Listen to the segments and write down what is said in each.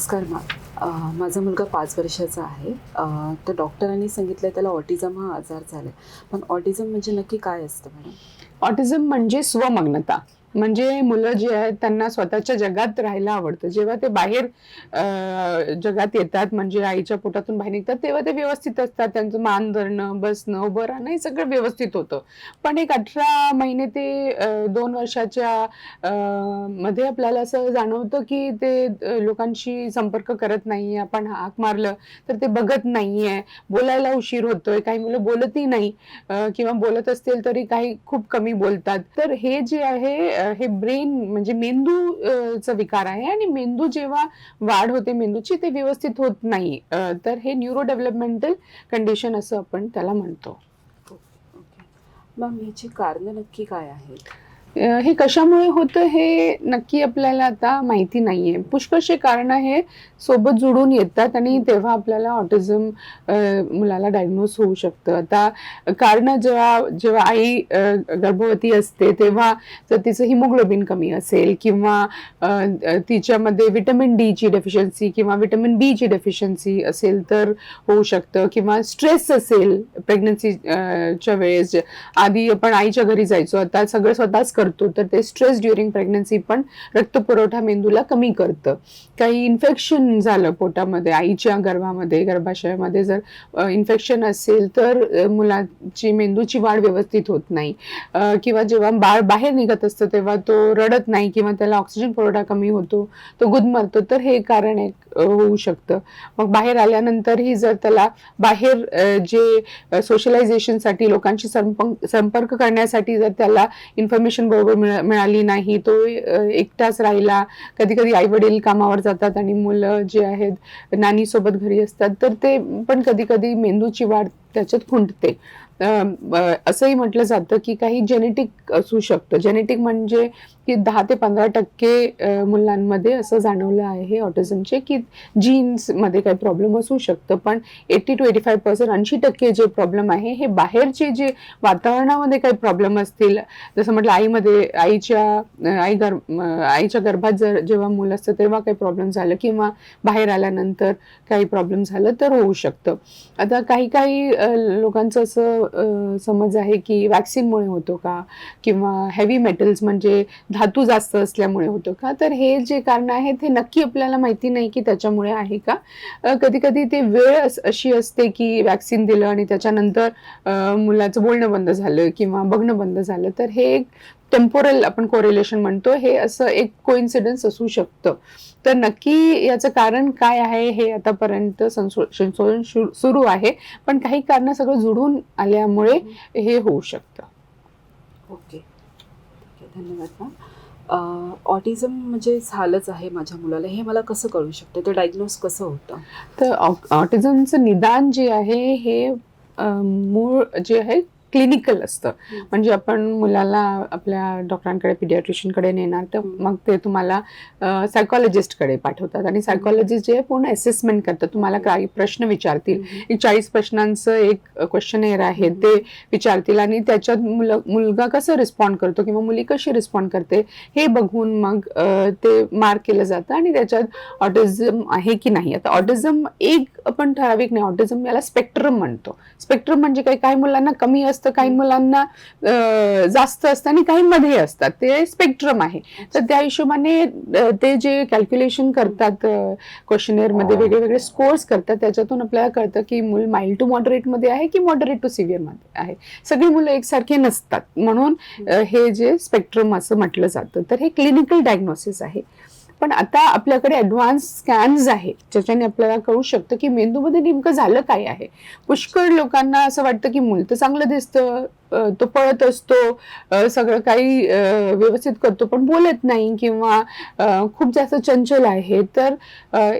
नमस्कार मा माझा मुलगा पाच वर्षाचा आहे. तर डॉक्टरांनी सांगितलं त्याला ऑटिझम हा आजार झाला आहे पण ऑटिझम म्हणजे नक्की काय असतं मॅडम? ऑटिझम म्हणजे स्वमग्नता. म्हणजे मुलं जे आहेत त्यांना स्वतःच्या जगात राहायला आवडतं. जेव्हा ते बाहेर जगात येतात म्हणजे आईच्या पोटातून बाहेर निघतात तेव्हा ते व्यवस्थित असतात. त्यांचं मान धरणं बसणं उभं राहणं हे सगळं व्यवस्थित होतं. पण एक अठरा महिने ते दोन वर्षाच्या मध्ये आपल्याला असं जाणवतं की ते लोकांशी संपर्क करत नाहीये. आपण हाक मारलं तर ते बघत नाहीये. बोलायला उशीर होतोय. काही मुलं बोलतही नाही. किंवा बोलत असतील तरी काही खूप कमी बोलतात. तर हे जे आहे हे ब्रेन म्हणजे मेंदू चा विकार आहे आणि मेंदू जेव्हा वाढ होते मेंदूची ते व्यवस्थित होत नाही तर हे न्यूरो डेव्हलपमेंटल कंडिशन असं आपण त्याला म्हणतो. मग मॅम ह्याची कारणं नक्की काय आहेत? हे कशामुळे होतं हे नक्की आपल्याला आता माहिती नाही आहे पुष्कळशे कारण हे सोबत जुळून येतात आणि तेव्हा आपल्याला ऑटिझम मुलाला डायग्नोज होऊ शकतं. आता कारण जेव्हा जेव्हा आई गर्भवती असते तेव्हा जर तिचं हिमोग्लोबिन कमी असेल किंवा तिच्यामध्ये विटॅमिन डीची डेफिशियन्सी किंवा विटॅमिन बीची डेफिशियन्सी असेल तर होऊ शकतं किंवा स्ट्रेस असेल प्रेग्नन्सीच्या वेळेस. आधी आपण आईच्या घरी जायचो आता सगळं स्वतःच करतो तर ते स्ट्रेस ड्युरिंग प्रेग्नन्सी पण रक्तपुरवठा मेंदूला कमी करतं. काही इन्फेक्शन झालं पोटामध्ये आईच्या गर्भामध्ये गर्भाशयामध्ये जर इन्फेक्शन असेल तर मुलाची मेंदूची वाढ व्यवस्थित होत नाही. किंवा जेव्हा बाळ बाहेर निघत असतं तेव्हा तो रडत नाही किंवा त्याला ऑक्सिजन पुरवठा कमी होतो तो गुदमरतो तर हे कारण एक होऊ शकतं. मग बाहेर आल्यानंतरही जर त्याला बाहेर जे सोशलायझेशनसाठी लोकांशी संपंक संपर्क करण्यासाठी जर त्याला इन्फॉर्मेशन बरोबर मिळा- मिळाली नाही. तो एकटाच राहिला. कधी कधी आई वडील कामावर जातात आणि मुलं जे आहेत नानी सोबत घरी असतात. तर ते पण कधी कधी मेंदूची वाढ त्याच्यात खुंटते. असंही म्हटलं जातं की काही जेनेटिक असू शकतं. जेनेटिक म्हणजे की दहा ते पंधरा टक्के मुलांमध्ये असं जाणवलं आहे ऑटिझमचे की जीन्समध्ये काही प्रॉब्लेम असू शकतं. पण eighty two eighty five percent ऐंशी टक्के जे प्रॉब्लेम आहे हे बाहेरचे जे वातावरणामध्ये काही प्रॉब्लेम असतील जसं म्हटलं आईमध्ये आईच्या आई गर्भ आईच्या गर्भात जर जेव्हा मुलं असतं तेव्हा काही प्रॉब्लेम झालं किंवा बाहेर आल्यानंतर काही प्रॉब्लेम झालं तर होऊ शकतं. आता काही काही लोकांचं असं समज आहे की वॅक्सिनमुळे होतो का? किंवा हेवी मेटल्स म्हणजे धातू जास्त असल्यामुळे होतो का? तर हे जे कारण आहे ते नक्की आपल्याला माहिती नाही की त्याच्यामुळे आहे का? कधी कधी ते वेळ अशी असते की वॅक्सिन दिलं आणि त्याच्यानंतर मुलाचं बोलणं बंद झालं किंवा बघणं बंद झालं. तर हे एक टेम्पोरल आपण कोरिलेशन म्हणतो. हे असं एक कोइन्सिडन्स असू शकतं. तर नक्की याचं कारण काय आहे हे आतापर्यंत संशो- संशोधन सुरू आहे. पण काही कारण सगळं जुळून आल्यामुळे हे होऊ शकतं. ओके. ठीक आहे धन्यवाद मॅम. ऑटिझम म्हणजे झालंच आहे माझ्या मुलाला. हे मला कसं कळू शकतं? ते डायग्नोज कसं होतं? तर ऑटिझमचं निदान जे आहे हे मूळ जे आहे क्लिनिकल असतं. म्हणजे आपण मुलाला आपल्या डॉक्टरांकडे पिडियाट्रिशियनकडे नेणार तर. मग ते तुम्हाला सायकॉलॉजिस्टकडे पाठवतात. आणि सायकॉलॉजिस्ट जे पूर्ण असेसमेंट करतात. तुम्हाला काही प्रश्न विचारतील. एक चाळीस प्रश्नांचं एक क्वेश्चन एअर आहे. ते विचारतील आणि त्याच्यात मुल मुलगा कसं रिस्पॉन्ड करतो किंवा मुली कशी रिस्पॉन्ड करते हे बघून मग ते मार्क केलं जातं आणि त्याच्यात ऑटिझम आहे की नाही. आता ऑटिझम एक आपण ठराविक नाही. ऑटिझम याला स्पेक्ट्रम म्हणतो. स्पेक्ट्रम म्हणजे काही काही मुलांना कमी असतं काही मुलांना जास्त असतं आणि काही मध्ये असतात. ते स्पेक्ट्रम आहे. तर त्या हिशोबाने ते जे कॅल्क्युलेशन करतात क्वेश्चनेअरमध्ये वेगळे वेगळे स्कोर्स करतात त्याच्यातून आपल्याला कळतं की मूल माइल्ड टू मॉडरेटमध्ये आहे की मॉडरेट टू सिव्हिअरमध्ये आहे. सगळी मुलं एकसारखे नसतात. म्हणून हे जे स्पेक्ट्रम असं म्हटलं जातं तर हे क्लिनिकल डायग्नोसिस आहे. पण आता आपल्याकडे ॲडव्हान्स स्कॅन्स आहेत. ज्याच्याने आपल्याला कळू शकतं की मेंदूमध्ये नेमकं झालं काय आहे. पुष्कळ लोकांना असं वाटतं की मूल तर चांगलं दिसतं तो पळत असतो सगळं काही व्यवस्थित करतो पण बोलत नाही किंवा खूप जास्त चंचल आहे. तर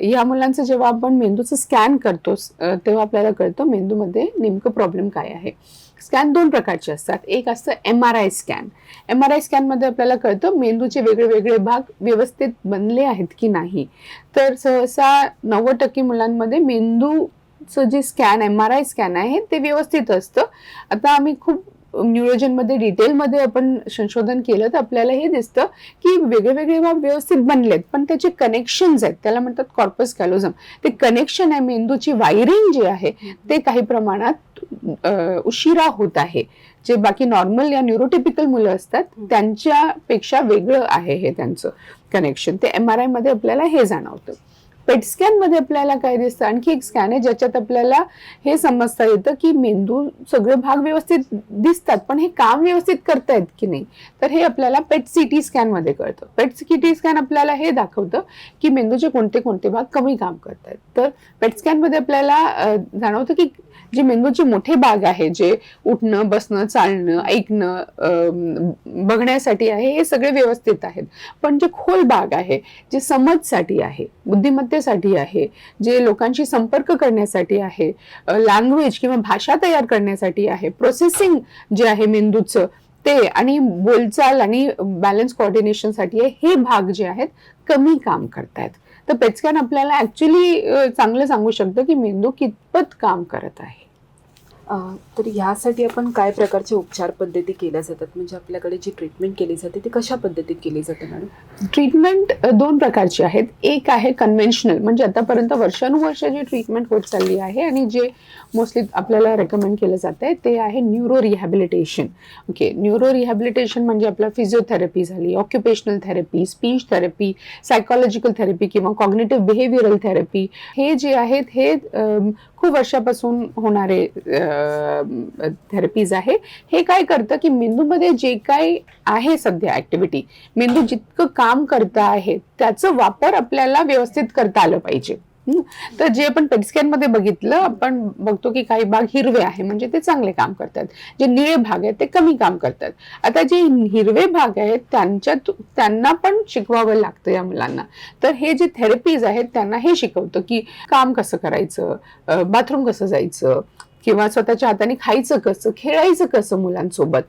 या मुलांचं जेव्हा आपण मेंदूचं स्कॅन करतो तेव्हा आपल्याला कळतं मेंदूमध्ये नेमकं प्रॉब्लेम काय आहे. स्कॅन दोन प्रकारचे असतात. एक असतं M R I scan M R I स्कॅनमध्ये आपल्याला कळतं मेंदूचे वेगळे वेगळे भाग व्यवस्थित बनले आहेत की नाही. तर सहसा नव्वद टक्के मुलांमध्ये मेंदूचं जे scan M R I scan आहे ते व्यवस्थित असतं. आता आम्ही खूप न्यूरोजनमध्ये डिटेलमध्ये आपण संशोधन केलं तर आपल्याला हे दिसतं की वेगळे वेगळे भाग व्यवस्थित बनलेत पण त्याचे कनेक्शन्स आहेत. त्याला म्हणतात कॉर्पस कॅलोझम ते कनेक्शन आहे मेंदूची वायरिंग जी आहे ते काही प्रमाणात उशिरा होत आहे. जे बाकी नॉर्मल या न्यूरोटिपिकल मुलं असतात त्यांच्यापेक्षा वेगळं आहे हे त्यांचं कनेक्शन ते एम आर आयमध्ये आपल्याला हे जाणवतं. पेट स्कॅनमध्ये आपल्याला काय दिसतं? आणखी एक स्कॅन आहे ज्याच्यात आपल्याला हे समजता येतं की मेंदू सगळे भाग व्यवस्थित दिसतात पण हे काम व्यवस्थित करतायत की नाही? तर हे आपल्याला पेट सी टी स्कॅनमध्ये कळतं. पेट सीटी स्कॅन आपल्याला हे दाखवतं की मेंदूचे कोणते कोणते भाग कमी काम करतायत. तर पेट स्कॅनमध्ये आपल्याला जाणवतं की जे मेंदूचे मोठे भाग आहे जे उठणं बसणं चालणं ऐकणं बघण्यासाठी आहे हे सगळे व्यवस्थित आहेत. पण जे खोल भाग आहे जे समजसाठी आहे बुद्धिमत्तेसाठी आहे जे लोकांशी संपर्क करण्यासाठी आहे लँग्वेज किंवा भाषा तयार करण्यासाठी आहे प्रोसेसिंग जे आहे मेंदूचं ते आणि बोलचाल आणि बॅलन्स कॉर्डिनेशनसाठी आहे हे भाग जे आहेत कमी काम करतायत. तर पेचकॅन आपल्याला ऍक्च्युली चांगलं सांगू शकतं की मेंदू कितपत काम करत आहे. तर ह्यासाठी आपण काय प्रकारच्या उपचार पद्धती केल्या जातात? म्हणजे आपल्याकडे जी ट्रीटमेंट केली जाते ती कशा पद्धतीत केली जाते मॅडम? ट्रीटमेंट दोन प्रकारची आहेत. एक आहे कन्व्हेन्शनल म्हणजे आतापर्यंत वर्षानुवर्ष जी ट्रीटमेंट होत चालली आहे आणि जे मोस्टली आपल्याला रेकमेंड केलं जात आहे ते आहे neuro rehabilitation okay neuro rehabilitation म्हणजे आपलं फिजिओथेरपी झाली occupational therapy speech therapy psychological therapy किंवा कॉग्नेटिव्ह बिहेवियरल थेरपी हे जे आहेत हे खूप वर्षापासून होणारे थेरपीज आहे. हे काय करतं की मेंदूमध्ये जे काय आहे सध्या ऍक्टिव्हिटी मेंदू जितकं काम करतं आहे त्याचं वापर आपल्याला व्यवस्थित करता आलं पाहिजे. तर जे आपण पेटस्कॅनमध्ये बघितलं आपण बघतो की काही भाग हिरवे आहे म्हणजे ते चांगले काम करतात. जे निळे भाग आहेत ते कमी काम करतात. आता जे हिरवे भाग आहेत त्यांच्यात त्यांना पण शिकवावं लागतं या मुलांना. तर हे जे थेरपीज आहेत त्यांना हे शिकवतं की काम कसं करायचं बाथरूम कसं जायचं किंवा स्वतःच्या हाताने खायचं कसं खेळायचं कसं मुलांसोबत?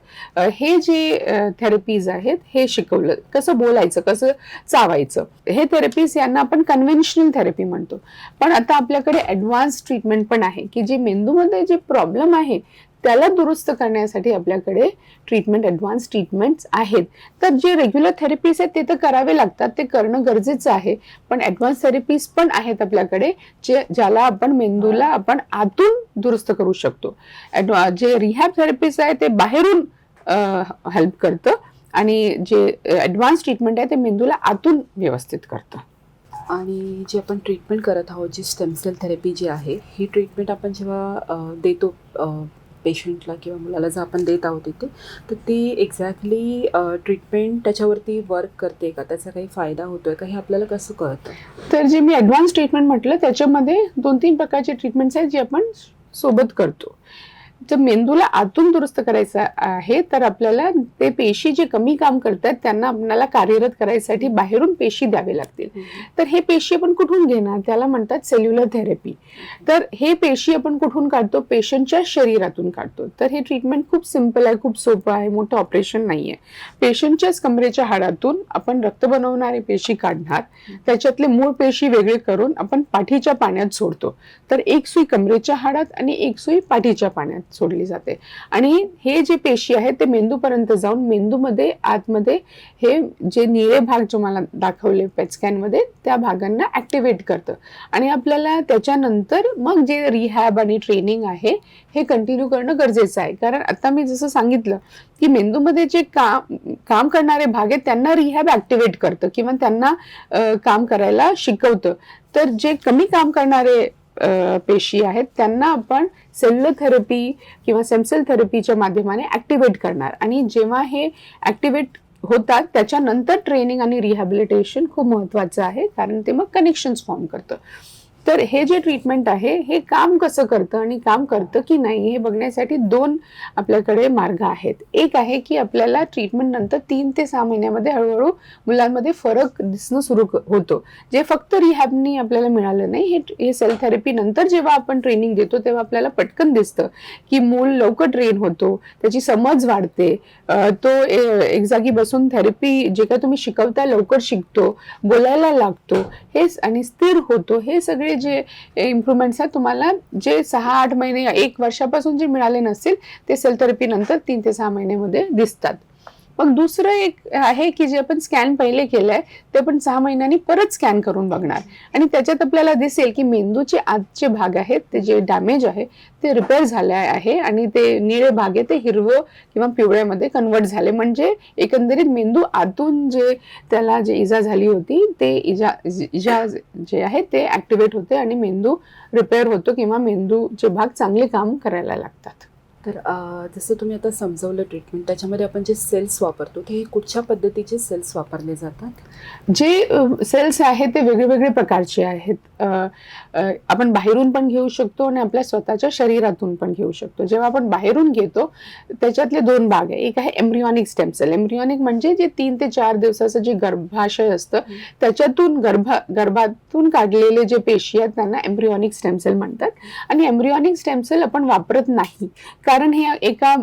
हे जे थेरपीज आहेत हे शिकवलं. कसं बोलायचं कसं चावायचं? हे थेरपीज यांना आपण कन्व्हेन्शनल थेरपी म्हणतो. पण आता आपल्याकडे ॲडव्हान्स ट्रीटमेंट पण आहे की जे मेंदूमध्ये जे प्रॉब्लेम आहे त्याला दुरुस्त करण्यासाठी आपल्याकडे ट्रीटमेंट ॲडव्हान्स ट्रीटमेंट्स आहेत. तर जे रेग्युलर थेरपीज आहेत ते तर करावे लागतात ते करणं गरजेचं आहे. पण ॲडव्हान्स थेरपीज पण आहेत आपल्याकडे जे ज्याला आपण मेंदूला आपण आतून दुरुस्त करू शकतो. ॲडवा जे रिहॅब थेरपीज आहे ते बाहेरून हेल्प करतं आणि जे ॲडव्हान्स ट्रीटमेंट आहे ते मेंदूला आतून व्यवस्थित करतं. आणि जे आपण ट्रीटमेंट करत आहोत जी स्टेमसेल थेरपी जी आहे ही ट्रीटमेंट आपण जेव्हा देतो पेशंटला किंवा मुलाला जर आपण देत आहोत तिथे तर ती एक्झॅक्टली ट्रीटमेंट त्याच्यावरती वर्क करते का? त्याचा काही फायदा होतोय का? हे आपल्याला कसं कळतं? तर जे मी ॲडव्हान्स ट्रीटमेंट म्हटलं त्याच्यामध्ये दोन तीन प्रकारचे ट्रीटमेंट्स आहेत जे आपण सोबत करतो. जर मेंदूला आतून दुरुस्त करायचं आहे तर आपल्याला ते पेशी जे कमी काम करतात त्यांना आपल्याला कार्यरत करायसाठी बाहेरून पेशी द्यावे लागतील. तर हे पेशी आपण कुठून घेणार? त्याला म्हणतात सेल्युलर थेरपी तर हे पेशी आपण कुठून काढतो? पेशंटच्या शरीरातून काढतो. तर हे ट्रीटमेंट खूप सिंपल आहे खूप सोपं आहे मोठं ऑपरेशन नाही आहे पेशंटच्याच कमरेच्या हाडातून आपण रक्त बनवणारे पेशी काढणार. त्याच्यातले मूळ पेशी वेगळे करून आपण पाठीच्या पाण्यात सोडतो. तर एक सुई कमरेच्या हाडात आणि एक सुई पाठीच्या पाण्यात. सोडली जाते. आणि हे जे पेशी आहेत ते मेंदूपर्यंत जाऊन मेंदूमध्ये आतमध्ये हे जे निळे भाग जो मला दाखवले पेटस्कॅनमध्ये त्या भागांना ॲक्टिवेट करतं. आणि आपल्याला त्याच्यानंतर मग जे रिहॅब आणि ट्रेनिंग आहे हे कंटिन्यू करणं गरजेचं आहे. कारण आता मी जसं सांगितलं की मेंदूमध्ये जे काम काम करणारे भाग आहेत त्यांना रिहॅब ॲक्टिवेट करतं किंवा त्यांना काम करायला शिकवतं. तर जे कमी काम करणारे पेशी आहेत त्यांना आपण सेल्युलर थेरपी किंवा सेमसेल थेरपीच्या माध्यमाने ऍक्टिव्हेट करणार. आणि जेव्हा हे ऍक्टिव्हेट होतात त्याच्यानंतर ट्रेनिंग आणि रिहॅबिलिटेशन खूप महत्वाचं आहे कारण ते मग कनेक्शन्स फॉर्म करतं. तर हे जे ट्रीटमेंट आहे हे काम कसं करतं आणि काम करतं की नाही हे बघण्यासाठी दोन आपल्याकडे मार्ग आहेत. एक आहे की आपल्याला ट्रीटमेंट नंतर तीन ते सहा महिन्यामध्ये हळूहळू मुलांमध्ये फरक दिसणं सुरू होतो. जे फक्त रिहॅबनी आपल्याला मिळालं नाही हे हे सेल थेरपी नंतर जेव्हा आपण ट्रेनिंग देतो तेव्हा आपल्याला पटकन दिसतं की मूल लवकर ट्रेन होतो त्याची समज वाढते. तो एक जागी बसून थेरपी जे काय तुम्ही शिकवता लवकर शिकतो बोलायला लागतो हे आणि स्थिर होतो हे सगळे हे जे इम्प्रुव्हमेंट्स आहेत तुम्हाला जे सहा आठ महिने एक वर्षापासून जे मिळाले नसतील ते सेल थेरपी नंतर तीन ते सहा महिन्यामध्ये दिसतात. मग दुसरं एक आहे की जे आपण स्कॅन पहिले केलंय ते आपण सहा महिन्यांनी परत स्कॅन करून बघणार. आणि त्याच्यात आपल्याला दिसेल की मेंदूचे आजचे भाग आहेत ते जे डॅमेज आहे ते रिपेअर झाले आहे आणि ते निळे भाग आहे ते हिरवं किंवा पिवळ्यामध्ये कन्वर्ट झाले. म्हणजे एकंदरीत मेंदू आतून जे त्याला जे इजा झाली होती ते इजा इजा जे आहे ते ऍक्टिवेट होते आणि मेंदू रिपेअर होतो किंवा मेंदूचे भाग चांगले काम करायला लागतात. तर जसं तुम्ही आता समजवलं ट्रीटमेंट त्याच्यामध्ये आपण जे सेल्स वापरतो ते कुठच्या पद्धतीचे सेल्स वापरले जातात? जे सेल्स आहेत ते वेगळे वेगळे प्रकारचे आहेत. आपण बाहेरून पण घेऊ शकतो आणि आपल्या स्वतःच्या शरीरातून पण घेऊ शकतो. जेव्हा आपण बाहेरून घेतो त्याच्यातले दोन भाग आहे. एक आहे एम्ब्रियॉनिक स्टेम सेल एम्ब्रियॉनिक म्हणजे जे तीन ते चार दिवसाचं जे गर्भाशय असतं. त्याच्यातून गर्भा गर्भातून काढलेले जे पेशी आहेत त्यांना एम्ब्रियॉनिक स्टेम सेल म्हणतात. आणि एम्ब्रियॉनिक स्टेम सेल आपण वापरत नाही. कारण हे एका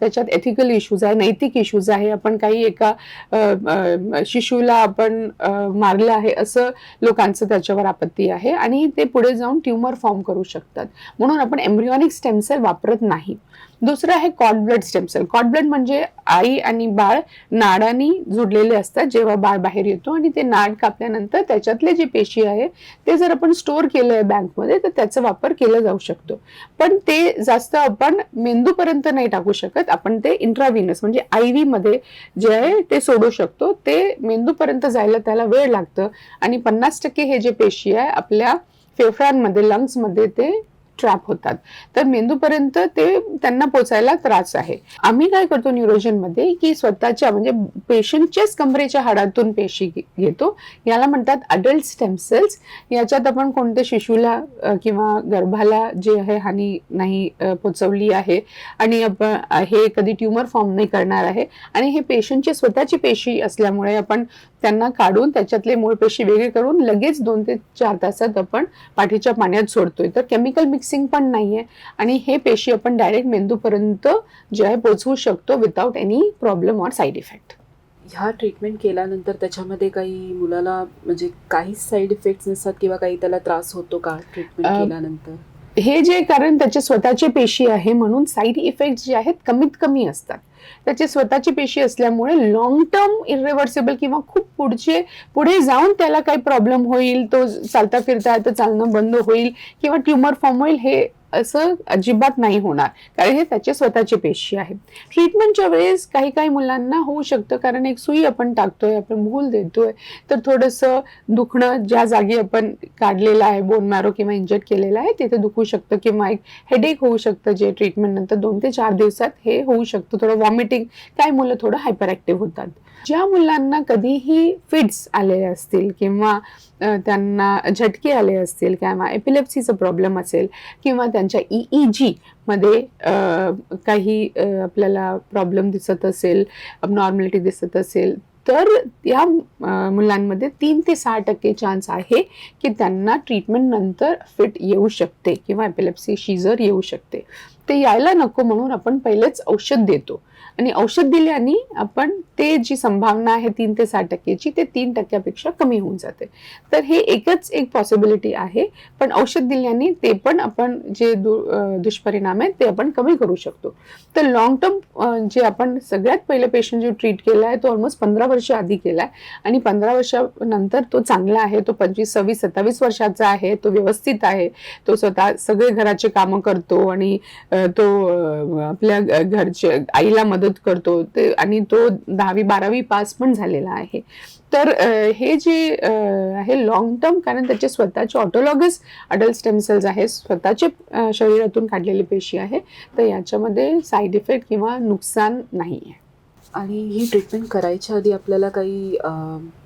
त्याच्यात एथिकल इश्यूज आहे नैतिक इश्यूज आहे. आपण काही एका शिशूला आपण मारलं आहे असं लोकांचं त्याच्यावर आपत्ती आहे आणि ते पुढे जाऊन ट्युमर फॉर्म करू शकतात. म्हणून आपण एम्ब्रियॉनिक स्टेमसेल वापरत नाही. दुसरं आहे cord blood stem cell cord blood म्हणजे आई आणि बाळ नाडानी जुडलेले असतात जेव्हा बाळ बाहेर येतो आणि ते नाड कापल्यानंतर त्याच्यातले जे पेशी आहे ते जर आपण स्टोअर केलं आहे बँकमध्ये तर त्याचा वापर केला जाऊ शकतो. पण ते जास्त आपण मेंदूपर्यंत नाही टाकू शकत. आपण ते इंट्राव्हिनस म्हणजे आय व्ही मध्ये जे आहे ते सोडू शकतो. ते मेंदूपर्यंत जायला त्याला वेळ लागतं आणि पन्नास टक्के हे जे पेशी आहे आपल्या फेफड्यांमध्ये लंग्समध्ये ते ट्रॅप होतात. तर मेंदूपर्यंत ते त्यांना पोचायला त्रास आहे. आम्ही काय करतो न्यूरोजनमध्ये की स्वतःच्या म्हणजे पेशंटच्याच कमरेच्या हाडातून पेशी घेतो. याला म्हणतात अडल्ट स्टेम सेल्स याच्यात आपण कोणत्या शिशूला किंवा गर्भाला जे आहे हानी नाही पोचवली आहे आणि आपण हे कधी ट्युमर फॉर्म नाही करणार आहे. आणि हे पेशंटचे स्वतःची पेशी असल्यामुळे आपण त्यांना काढून त्याच्यातले मूळ पेशी वेगळे करून लगेच दोन ते चार तासात आपण पाठीच्या पाण्यात सोडतोय. तर केमिकल मिक्सिंग पण नाहीये आणि हे पेशी आपण डायरेक्ट मेंदूपर्यंत जे आहे पोचवू शकतो without any problem or side effect ह्या ट्रीटमेंट केल्यानंतर त्याच्यामध्ये काही मुलाला म्हणजे काहीच साईड इफेक्ट्स नसतात किंवा काही त्याला त्रास होतो का ट्रीटमेंट केल्यानंतर? हे जे कारण त्याचे स्वतःचे पेशी आहे म्हणून साईड इफेक्ट जे आहेत कमीत कमी असतात. त्याचे स्वतःची पेशी असल्यामुळे लॉंग टर्म इरिव्हर्सेबल किंवा खूप पुढचे पुढे जाऊन त्याला काही प्रॉब्लेम होईल तो चालता फिरता तर चालणं बंद होईल किंवा ट्युमर फॉर्म होईल हे असं अजिबात नाही होणार. कारण हे त्याचे स्वतःचे पेशी आहेत ट्रीटमेंटच्या वेळेस काही काही मुलांना होऊ शकतं. कारण एक सुई आपण टाकतोय आपण भूल देतोय. तर थोडंसं दुखणं ज्या जागी आपण काढलेलं आहे बोन मॅरो किंवा इंजेक्ट केलेलं आहे तिथे दुखू शकतं किंवा एक हेडेक होऊ शकतं जे ट्रीटमेंट नंतर दोन ते चार दिवसात हे होऊ शकतं. थोडं वॉमिटिंग काही मुलं थोडं हायपर ॲक्टिव्ह होतात. ज्या मुलांना कधीही फिट्स आलेले असतील किंवा त्यांना झटके आले असतील किंवा एपिलेप्सीचा प्रॉब्लेम असेल किंवा त्यांच्या ई ई जी मध्ये काही आपल्याला प्रॉब्लेम दिसत असेल नॉर्मॅलिटी दिसत असेल तर या मुलांमध्ये तीन ते सहा टक्के चान्स आहे की त्यांना ट्रीटमेंट नंतर फिट येऊ शकते किंवा एपिलेप्सी शिजर येऊ शकते. ते यायला नको म्हणून आपण पहिलेच औषध देतो. आणि औषध दिल्याने आपण ते जी संभावना आहे तीन ते सहा टक्केची ते तीन टक्क्यापेक्षा कमी होऊन जाते. तर हे एकच एक पॉसिबिलिटी आहे. पण औषध दिल्याने ते पण आपण जे दु दुष्परिणाम आहेत ते आपण कमी करू शकतो. तर लॉंग टर्म जे आपण सगळ्यात पहिले पेशंट जो ट्रीट केला आहे तो ऑलमोस्ट पंधरा वर्ष आधी केला आहे. आणि पंधरा वर्षानंतर तो चांगला आहे तो पंचवीस सव्वीस सत्तावीस वर्षाचा आहे तो व्यवस्थित आहे तो स्वतः सगळे घराचे कामं करतो आणि तो आपल्या घरच्या घरचे आईला मदत करतो. ते आणि तो दहावी बारावी पास पण झालेला आहे. तर हे जे आहे लॉंग टर्म कारण त्याचे स्वतःचे ऑटोलॉगस अडल्ट स्टेम सेल्स आहे स्वतःचे शरीरातून काढलेली पेशी आहे तर याच्यामध्ये साईड इफेक्ट किंवा नुकसान नाही आहे. आणि ही ट्रीटमेंट करायच्या आधी आपल्याला काही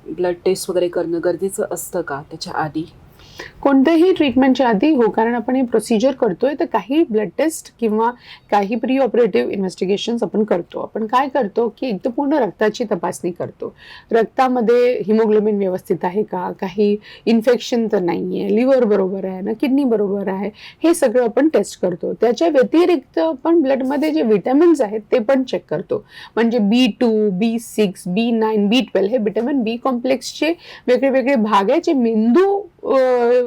ब्लड टेस्ट वगैरे करणं गरजेचं असतं का? त्याच्या आधी? कोणत्याही ट्रीटमेंटच्या आधी हो कारण आपण हे प्रोसिजर करतोय तर काही ब्लड टेस्ट किंवा काही प्री ऑपरेटिव्ह इन्व्हेस्टिगेशन आपण करतो. आपण काय करतो की एक तर पूर्ण रक्ताची तपासणी करतो. रक्तामध्ये हिमोग्लोबिन व्यवस्थित आहे का? काही इन्फेक्शन तर नाही आहे लिव्हर बरोबर आहे ना? किडनी बरोबर आहे? हे सगळं आपण टेस्ट करतो. त्याच्या व्यतिरिक्त आपण ब्लडमध्ये जे विटॅमिन्स आहेत ते पण चेक करतो. म्हणजे B two B six B nine B twelve हे विटॅमिन बी कॉम्प्लेक्सचे वेगळे वेगळे भाग आहे जे मेंदू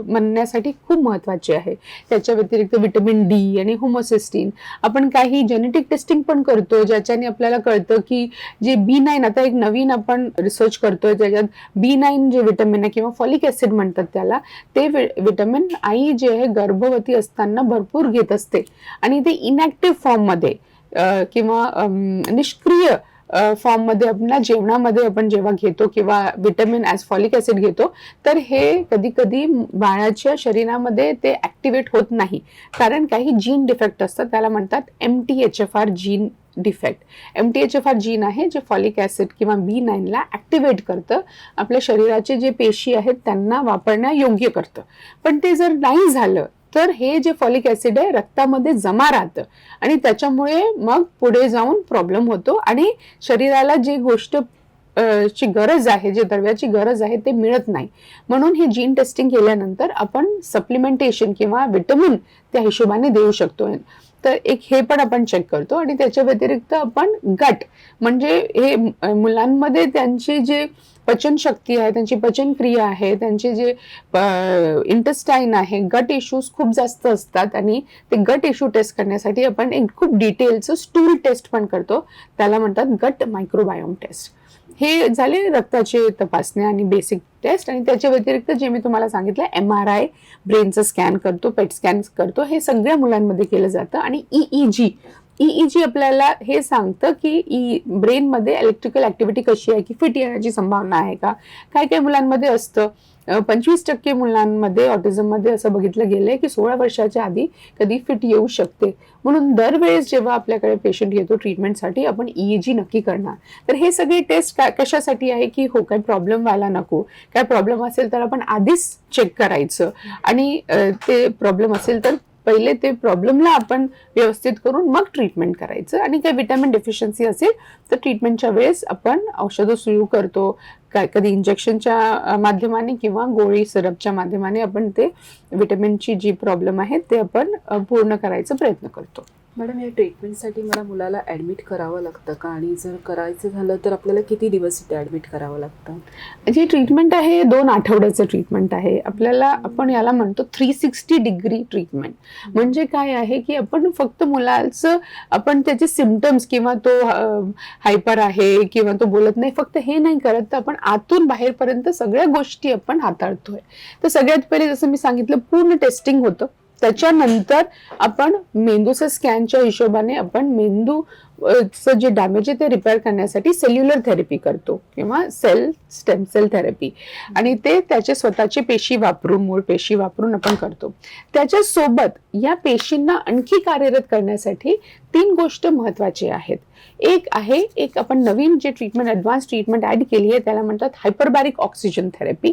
म्हणण्यासाठी खूप महत्वाची आहे. त्याच्या व्यतिरिक्त विटॅमिन डी आणि होमोसिस्टीन. आपण काही जेनेटिक टेस्टिंग पण करतो ज्याच्याने आपल्याला कळतं की जे बी नाईन आता एक नवीन आपण रिसर्च करतोय त्याच्यात बी नाईन जे विटॅमिन आहे किंवा फॉलिक ऍसिड म्हणतात त्याला ते विटॅमिन आई जे आहे गर्भवती असताना भरपूर घेत असते. आणि ते इनॅक्टिव्ह फॉर्ममध्ये किंवा निष्क्रिय फॉर्ममध्ये आपण आपल्या जेवणामध्ये आपण जेव्हा घेतो किंवा विटॅमिन ॲज फॉलिक ॲसिड घेतो तर हे कधी कधी बाळाच्या शरीरामध्ये ते ॲक्टिवेट होत नाही. कारण काही जीन डिफेक्ट असतात त्याला म्हणतात M T H F R gene defect M T H F R gene आहे जे फॉलिक ऍसिड किंवा बी नाईनला ऍक्टिव्हेट करतं. आपल्या शरीराचे जे पेशी आहेत त्यांना वापरण्यायोग्य करतं. पण ते जर नाही झालं तर हे जे फॉलिक ऍसिड आहे रक्तामध्ये जमा राहतं. आणि त्याच्यामुळे मग पुढे जाऊन प्रॉब्लेम होतो. आणि शरीराला जी गोष्ट ची गरज आहे जे द्रव्याची गरज आहे ते मिळत नाही. म्हणून हे जीन टेस्टिंग केल्यानंतर आपण सप्लिमेंटेशन किंवा विटमिन त्या हिशोबाने देऊ शकतो. तर एक हे पण आपण चेक करतो आणि त्याच्या व्यतिरिक्त आपण गट म्हणजे हे मुलांमध्ये त्यांची जे पचनशक्ती आहे त्यांची पचनक्रिया आहे त्यांचे जे इंटेस्टाईन आहे गट इश्यूज खूप जास्त असतात आणि ते गट इश्यू टेस्ट करण्यासाठी आपण एक खूप डिटेलचं स्टूल टेस्ट पण करतो. त्याला म्हणतात गट मायक्रोबायोम टेस्ट हे झाले रक्ताचे तपासण्या आणि बेसिक टेस्ट आणि त्याच्या व्यतिरिक्त जे मी तुम्हाला सांगितलं एम आर आय ब्रेनचं स्कॅन करतो पेट स्कॅन करतो हे सगळ्या मुलांमध्ये केलं जातं. आणि ई जी ई जी आपल्याला हे सांगतं की ई ब्रेनमध्ये इलेक्ट्रिकल ॲक्टिव्हिटी कशी आहे की फिट येण्याची संभावना आहे का? काय काय मुलांमध्ये असतं? पंचवीस टक्के मुलांमध्ये ऑटिझममध्ये असं बघितलं गेलंय की सोळा वर्षाच्या आधी कधी फिट येऊ शकते. म्हणून दरवेळेस जेव्हा आपल्याकडे पेशंट येतो ट्रीटमेंटसाठी आपण ई जी नक्की करणार. तर हे सगळे टेस्ट कशासाठी आहे की हो काय प्रॉब्लेम व्हायला नको. काय प्रॉब्लेम असेल तर आपण आधीच चेक करायचं. आणि ते प्रॉब्लेम असेल तर पहिले ते प्रॉब्लेमला आपण व्यवस्थित करून मग ट्रीटमेंट करायचं. आणि काही विटॅमिन डेफिशियन्सी असेल तर ट्रीटमेंटच्या वेळेस आपण औषधं सुरू करतो. काय कधी इंजेक्शनच्या माध्यमाने किंवा गोळी सिरपच्या माध्यमाने आपण ते विटॅमिनची जी प्रॉब्लेम आहे ते आपण पूर्ण करायचा प्रयत्न करतो. मॅडम या ट्रीटमेंटसाठी मला मुलाला ॲडमिट करावं लागतं का? आणि जर करायचं झालं तर आपल्याला किती दिवस इथे ॲडमिट करावं लागतं? जी ट्रीटमेंट आहे दोन आठवड्याचं ट्रीटमेंट आहे. आपल्याला आपण याला म्हणतो थ्री सिक्स्टी डिग्री ट्रीटमेंट म्हणजे काय आहे की आपण फक्त मुलाचं आपण त्याचे सिमटम्स किंवा तो हायपर आहे किंवा तो बोलत नाही फक्त हे नाही करत तर आपण आतून बाहेरपर्यंत सगळ्या गोष्टी आपण हाताळतोय. तर सगळ्यात पहिले जसं मी सांगितलं पूर्ण टेस्टिंग होतं. त्याच्यानंतर आपण मेंदूचं स्कॅनच्या हिशोबाने आपण मेंदू जे डॅमेज आहे ते रिपेअर करण्यासाठी सेल्युलर थेरपी करतो किंवा सेल स्टेम सेल थेरपी आणि ते त्याचे स्वतःचे पेशी वापरून मूळ पेशी वापरून आपण करतो. त्याच्यासोबत या पेशींना आणखी कार्यरत करण्यासाठी तीन गोष्ट महत्वाची आहेत. एक आहे एक आपण नवीन जे ट्रीटमेंट ॲडव्हान्स ट्रीटमेंट ॲड केली आहे त्याला म्हणतात हायपरबॅरिक ऑक्सिजन थेरपी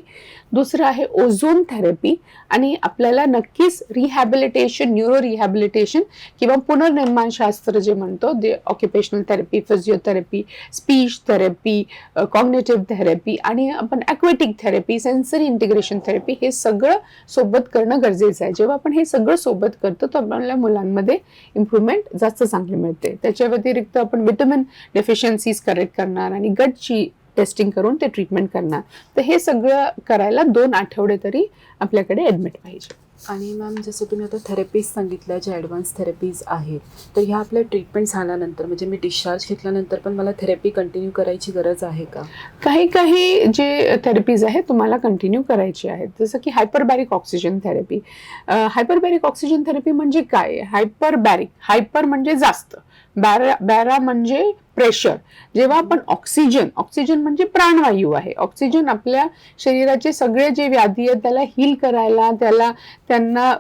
दुसरं आहे ओझोन थेरपी आणि आपल्याला नक्कीच रिहॅबिलिटेशन न्यूरो रिहॅबिलिटेशन किंवा पुनर्निर्माणशास्त्र जे म्हणतो ते occupational therapy physiotherapy speech therapy cognitive therapy आणि आपण aquatic therapy sensory integration therapy हे सगळं सोबत करणं गरजेचं आहे. जेव्हा आपण हे सगळं सोबत करतो तर आपल्याला मुलांमध्ये इम्प्रूव्हमेंट जास्त चांगली मिळते. त्याच्या व्यतिरिक्त आपण विटॅमिन डेफिशियन्सीज करेक्ट करणार आणि गटची टेस्टिंग करून ते ट्रीटमेंट करणार. तर हे सगळं करायला दोन आठवडे तरी आपल्याकडे ॲडमिट पाहिजे. आणि मॅम जसं तुम्ही आता थेरपीज सांगितल्या ज्या ॲडव्हान्स थेरपीज आहेत तर ह्या आपल्या ट्रीटमेंट झाल्यानंतर म्हणजे मी डिस्चार्ज घेतल्यानंतर पण मला थेरपी कंटिन्यू करायची गरज आहे का? काही काही जे थेरपीज आहेत तुम्हाला कंटिन्यू करायची आहेत. जसं की hyperbaric oxygen therapy hyperbaric oxygen therapy म्हणजे काय? हायपरबॅरिक हायपर म्हणजे जास्त. बॅरा बॅरा म्हणजे प्रेशर. जेव्हा आपण ऑक्सिजन ऑक्सिजन म्हणजे प्राणवायू आहे. ऑक्सिजन आपल्या शरीराचे सगळे जे व्याधी आहेत त्याला हील करायला त्याला त्यांना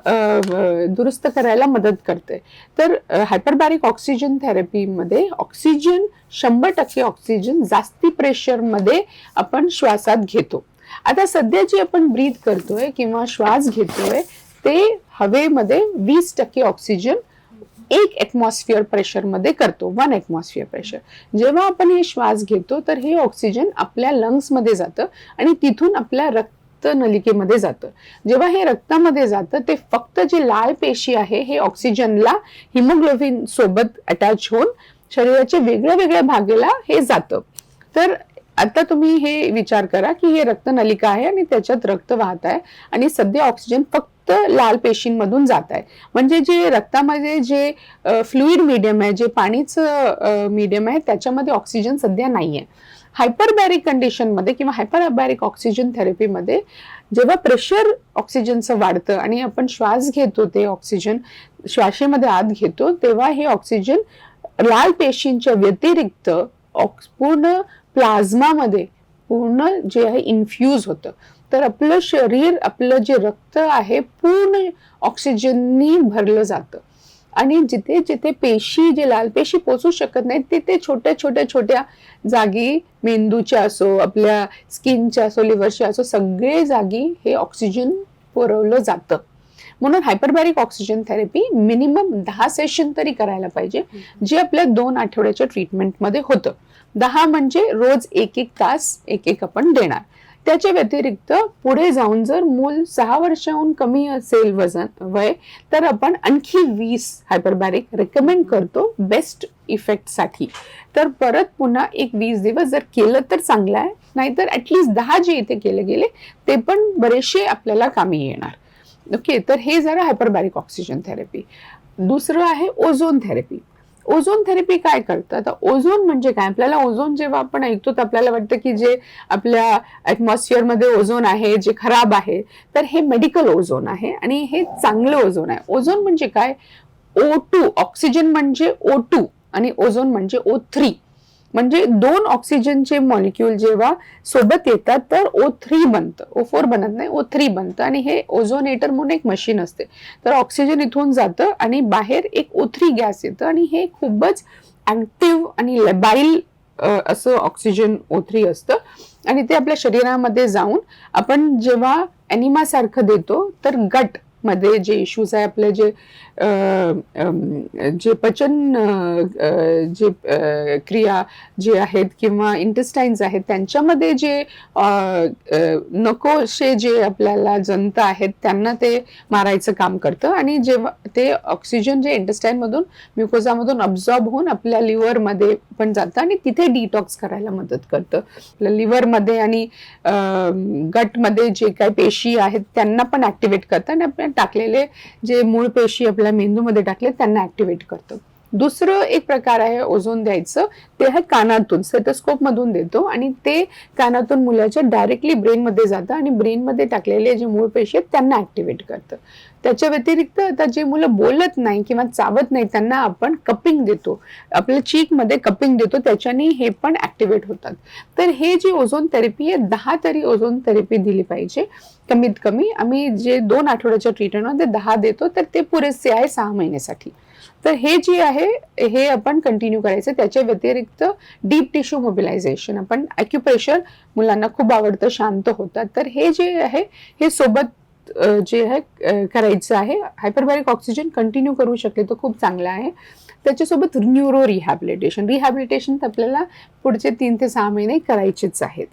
दुरुस्त करायला मदत करते. तर हायपरबॅरिक ऑक्सिजन थेरपीमध्ये ऑक्सिजन शंभर टक्के ऑक्सिजन जास्ती प्रेशरमध्ये आपण श्वासात घेतो. आता सध्या जे आपण ब्रीथ करतोय किंवा श्वास घेतोय ते हवेमध्ये वीस टक्के ऑक्सिजन एक ॲटमॉस्फिअर प्रेशरमध्ये करतो वन ॲटमॉस्फिअर प्रेशर जेव्हा आपण हे श्वास घेतो तर हे ऑक्सिजन आपल्या लंग्समध्ये जातं आणि तिथून आपल्या रक्त नलिकेमध्ये जातं. जेव्हा हे रक्तामध्ये जातं ते फक्त जे लाल पेशी आहे हे ऑक्सिजनला हिमोग्लोबिन सोबत अटॅच होऊन शरीराच्या वेगळ्या वेगळ्या भागेला हे जातं. तर आता तुम्ही हे विचार करा की हे रक्तनलिका आहे आणि त्याच्यात रक्त वाहत आहे आणि सध्या ऑक्सिजन फक्त लाल पेशींमधून जात आहे. म्हणजे जे रक्तामध्ये जे फ्लुईड मीडियम आहे जे पाणीचं मीडियम आहे त्याच्यामध्ये ऑक्सिजन सध्या नाही आहे हायपरबॅरिक कंडिशनमध्ये किंवा हायपरबॅरिक ऑक्सिजन थेरपीमध्ये जेव्हा प्रेशर ऑक्सिजनचं वाढतं आणि आपण श्वास घेतो ते ऑक्सिजन श्वासेमध्ये आत घेतो तेव्हा हे ऑक्सिजन लाल पेशींच्या व्यतिरिक्त ऑक्स पूर्ण प्लाझ्मामध्ये पूर्ण जे आहे इन्फ्यूज होतं. तर आपलं शरीर आपलं जे रक्त आहे पूर्ण ऑक्सिजननी भरलं जातं. आणि जिथे जिथे पेशी जे लाल पेशी पोचू शकत नाहीत तिथे छोट्या छोट्या छोट्या जागी मेंदूच्या असो आपल्या स्किनच्या असो लिव्हरच्या असो सगळे जागी हे ऑक्सिजन पुरवलं जातं. म्हणून हायपरबॅरिक ऑक्सिजन थेरपी मिनिमम दहा सेशन तरी करायला पाहिजे जे आपल्या दोन आठवड्याच्या ट्रीटमेंटमध्ये होतं. दहा म्हणजे रोज एक एक तास एक एक आपण देणार. त्याच्या व्यतिरिक्त पुढे जाऊन जर मूल सहा वर्षाहून कमी असेल वजन वय तर आपण आणखी वीस हायपरबॅरिक रेकमेंड करतो बेस्ट इफेक्टसाठी तर परत पुन्हा एक वीस दिवस जर केलं तर चांगलं आहे नाहीतर ॲटलिस्ट दहा जे इथे केले गेले ते पण बरेचसे आपल्याला कामी येणार. ओके तर हे जरा हायपरबॅरिक ऑक्सिजन थेरपी दुसरं आहे ओझोन थेरपी ओझोन थेरपी काय करतं? आता ओझोन म्हणजे काय? आपल्याला ओझोन जेव्हा आपण ऐकतो तर आपल्याला वाटतं की जे आपल्या ॲटमॉस्फिअरमध्ये ओझोन आहे जे खराब आहे तर हे मेडिकल ओझोन आहे आणि हे चांगलं ओझोन आहे. ओझोन म्हणजे काय? ओ टू ऑक्सिजन म्हणजे ओ टू आणि ओझोन म्हणजे ओ थ्री म्हणजे दोन ऑक्सिजनचे मॉलिक्यूल जेव्हा सोबत येतात तर ओ थ्री बनतं. ओ फोर बनत नाही ओ थ्री बनतं. आणि हे ओझोनेटर म्हणून एक मशीन असते. तर ऑक्सिजन इथून जातं आणि बाहेर एक ओ थ्री गॅस येतं आणि हे खूपच ॲक्टिव्ह आणि लेबाईल असं ऑक्सिजन ओ थ्री असतं. आणि ते आपल्या शरीरामध्ये जाऊन आपण जेव्हा ॲनिमासारखं देतो तर गट मध्ये जे इश्यूज आहे आपले जे जे पचन जे क्रिया जे आहेत किंवा इंटेस्टाईन्स आहेत त्यांच्यामध्ये जे नकोशे जे आपल्याला जंत आहेत त्यांना ते मारायचं काम करतं आणि जेव्हा ते ऑक्सिजन जे इंटेस्टाईनमधून म्युकोजामधून अब्झॉर्ब होऊन आपल्या लिव्हरमध्ये पण जातं आणि तिथे डिटॉक्स करायला मदत करतं. आपल्या लिव्हरमध्ये आणि गटमध्ये जे काही पेशी आहेत त्यांना पण ॲक्टिवेट करतं आणि आपल्या टाकलेले जे मूळ पेशी आपल्या मेंदूमध्ये टाकले त्यांना ऍक्टिव्हेट करतं. दुसरं एक प्रकार आहे ओझोन द्यायचं. ते आहे कानातून सेटोस्कोप मधून देतो आणि ते कानातून मुलाच्या डायरेक्टली ब्रेनमध्ये जातं आणि ब्रेनमध्ये टाकलेले जे मूळ पेशी आहेत त्यांना ऍक्टिव्हेट करतं. त्याच्या व्यतिरिक्त आता जे मुलं बोलत नाही किंवा चावत नाही त्यांना आपण कपिंग देतो. आपल्या चीकमध्ये कपिंग देतो त्याच्याने हे पण ऍक्टिव्हेट होतात. तर हे जी ओझोन थेरपी आहे दहा तरी ओझोन थेरपी दिली पाहिजे. कमीत कमी आम्ही जे दोन आठवड्याच्या ट्रीटमेंटमध्ये दहा देतो तर ते पुरेसे आहे सहा महिन्यासाठी. तर हे जे आहे हे आपण कंटिन्यू करायचं. त्याच्या व्यतिरिक्त डीप टिश्यू मोबिलायझेशन आपण ॲक्युप्रेशर मुलांना खूप आवडतं शांत होतात. तर हे जे आहे हे सोबत जे आहे करायचं आहे. हायपरबॅरिक ऑक्सिजन कंटिन्यू करू शकले तर खूप चांगलं आहे. त्याच्यासोबत न्यूरो रिहॅबिलिटेशन रिहॅबिलिटेशन तर आपल्याला पुढचे तीन ते सहा महिने करायचेच आहेत.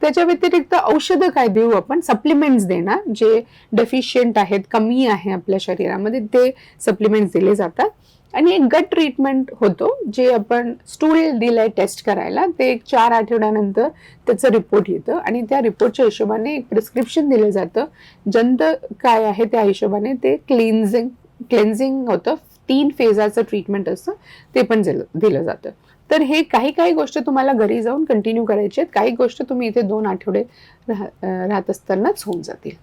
त्याच्या व्यतिरिक्त औषधं काय देऊ आपण? सप्लिमेंट्स देणार जे डेफिशियंट आहेत कमी आहे आपल्या शरीरामध्ये ते सप्लिमेंट्स दिले जातात. आणि एक गट ट्रीटमेंट होतो जे आपण स्टूल दिलंय टेस्ट करायला ते एक चार आठवड्यानंतर त्याचं रिपोर्ट येतं. आणि त्या रिपोर्टच्या हिशोबाने एक प्रिस्क्रिप्शन दिलं जातं. जंत काय आहे त्या हिशोबाने ते क्लिन्झिंग क्लेन्झिंग होतं. तीन फेजाचं ट्रीटमेंट असतं ते पण दिलं दिलं जातं. तर हे काही काही गोष्ट तुम्हाला घरी जाऊन कंटिन्यू करायचे आहेत. काही गोष्ट तुम्ही इथे दोन आठवडे राहत असतानाच होऊन जातील.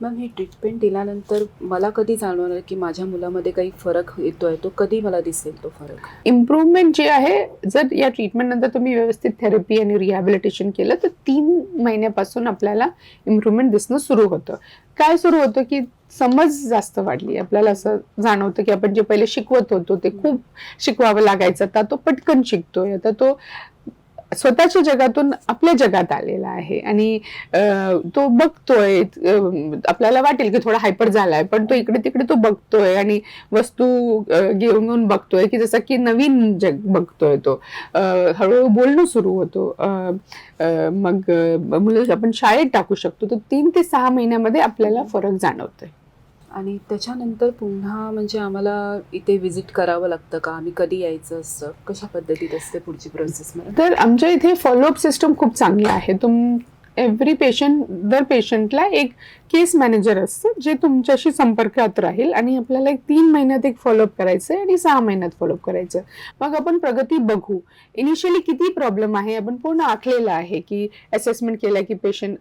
मॅम ही ट्रीटमेंट दिल्यानंतर मला कधी जाणवणार की माझ्या मुलामध्ये काही फरक येतोय? तो कधी मला दिसेल तो फरक? इम्प्रूव्हमेंट जे आहे जर या ट्रीटमेंट नंतर तुम्ही व्यवस्थित थेरपी आणि रिहॅबिलिटेशन केलं तर तीन महिन्यापासून आपल्याला इम्प्रूव्हमेंट दिसणं सुरू होतं. काय सुरू होतं की समज जास्त वाढली. आपल्याला असं जाणवतं की आपण जे पहिले शिकवत होतो ते खूप शिकवावं लागायचं. आता तो पटकन शिकतोय. आता तो स्वतःच्या जगातून आपल्या जगात आलेला आहे. आणि तो बघतोय आपल्याला वाटेल की थोडा हायपर झालाय पण तो इकडे तिकडे तो बघतोय आणि वस्तू घेऊन घेऊन बघतोय की जसं की नवीन जग बघतोय तो. हळूहळू बोलणं सुरू होतो. मग मुलं आपण शाळेत टाकू शकतो तर तीन ते सहा महिन्यामध्ये आपल्याला फरक जाणवतोय. आणि त्याच्यानंतर पुन्हा म्हणजे आम्हाला इथे व्हिजिट करावं लागतं का? आम्ही कधी यायचं असतं? कशा पद्धतीत असते पुढची प्रोसेस तर आमच्या इथे फॉलोअप सिस्टम खूप चांगली आहे. तुम एव्हरी पेशंट दर पेशंटला एक केस मॅनेजर असतं जे तुमच्याशी संपर्कात राहील आणि आपल्याला एक तीन महिन्यात एक फॉलोअप करायचं आहे आणि सहा महिन्यात फॉलोअप करायचं मग आपण प्रगती बघू. इनिशियली किती प्रॉब्लेम आहे? आपण पूर्ण आखलेलं आहे की असेसमेंट केलं की पेशंट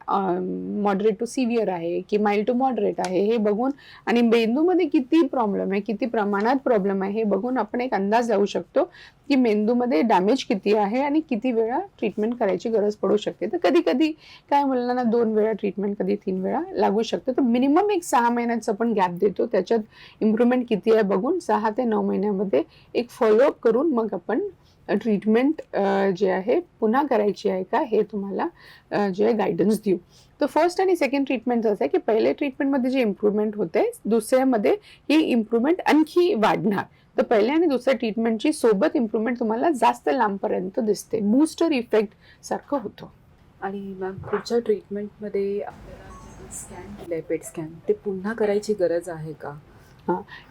मॉडरेट टू सिव्हिअर आहे की माइल्ड टू मॉडरेट आहे हे बघून आणि मेंदूमध्ये किती प्रॉब्लेम आहे किती प्रमाणात प्रॉब्लेम आहे हे बघून आपण एक अंदाज लावू शकतो की मेंदूमध्ये डॅमेज किती आहे आणि किती वेळा ट्रीटमेंट करायची गरज पडू शकते. तर कधी कधी काय मुलांना दोन वेळा ट्रीटमेंट कधी तीन वेळा लागू शकतं. तर मिनिमम एक सहा महिन्याचं आपण गॅप देतो. त्याच्यात इम्प्रुव्हमेंट किती आहे बघून सहा ते नऊ महिन्यामध्ये एक फॉलोअप करून मग आपण ट्रीटमेंट जे आहे पुन्हा करायची आहे का हे तुम्हाला जे आहे गायडन्स देऊ. तर फर्स्ट आणि सेकंड ट्रीटमेंट असं आहे की पहिले ट्रीटमेंटमध्ये जे इम्प्रूव्हमेंट होते दुसऱ्यामध्ये ही इम्प्रूव्हमेंट आणखी वाढणार. तर पहिल्या आणि दुसऱ्या ट्रीटमेंटची सोबत इम्प्रूव्हमेंट तुम्हाला जास्त लांबपर्यंत दिसते. बूस्टर इफेक्ट सारखं होतं. आणि मॅम पुढच्या ट्रीटमेंटमध्ये आपल्याला स्कॅन केलं आहे पेट स्कॅन ते पुन्हा करायची गरज आहे का?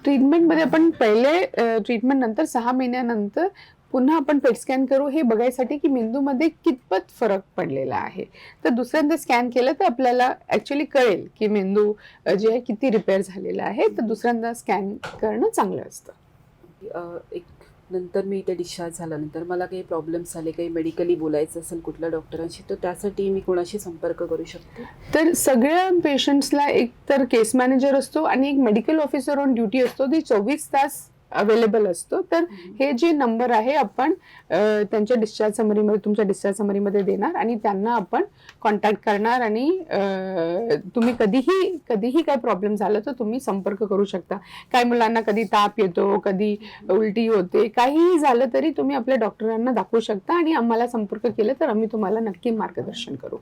ट्रीटमेंटमध्ये आपण पहिले ट्रीटमेंट नंतर सहा महिन्यानंतर पुन्हा आपण पेट स्कॅन करू. हे बघायसाठी की मेंदूमध्ये कितपत फरक पडलेला आहे. तर दुसऱ्यांदा स्कॅन केलं तर आपल्याला ॲक्च्युली कळेल की मेंदू जे आहे किती रिपेअर झालेला आहे. तर दुसऱ्यांदा स्कॅन करणं चांगलं असतं. एक नंतर मी इथे डिस्चार्ज झाल्यानंतर मला काही प्रॉब्लेम्स आले काही मेडिकली बोलायचं असेल कुठल्या डॉक्टरांशी तर त्यासाठी मी कोणाशी संपर्क करू शकते? तर सगळ्या पेशंट्सला एक तर केस मॅनेजर असतो आणि एक मेडिकल ऑफिसर ऑन ड्युटी असतो ती चोवीस तास अवेलेबल असतो. तर हे जे नंबर आहे आपण त्यांच्या डिस्चार्ज समरीमध्ये तुमच्या डिस्चार्ज समरीमध्ये देणार आणि त्यांना आपण कॉन्टॅक्ट करणार आणि तुम्ही कधीही कधीही काय प्रॉब्लेम झाला तर तुम्ही संपर्क करू शकता. काही मुलांना कधी ताप येतो कधी उलटी होते काहीही झालं तरी तुम्ही आपल्या डॉक्टरांना दाखवू शकता आणि आम्हाला संपर्क केला तर आम्ही तुम्हाला नक्की मार्गदर्शन करू.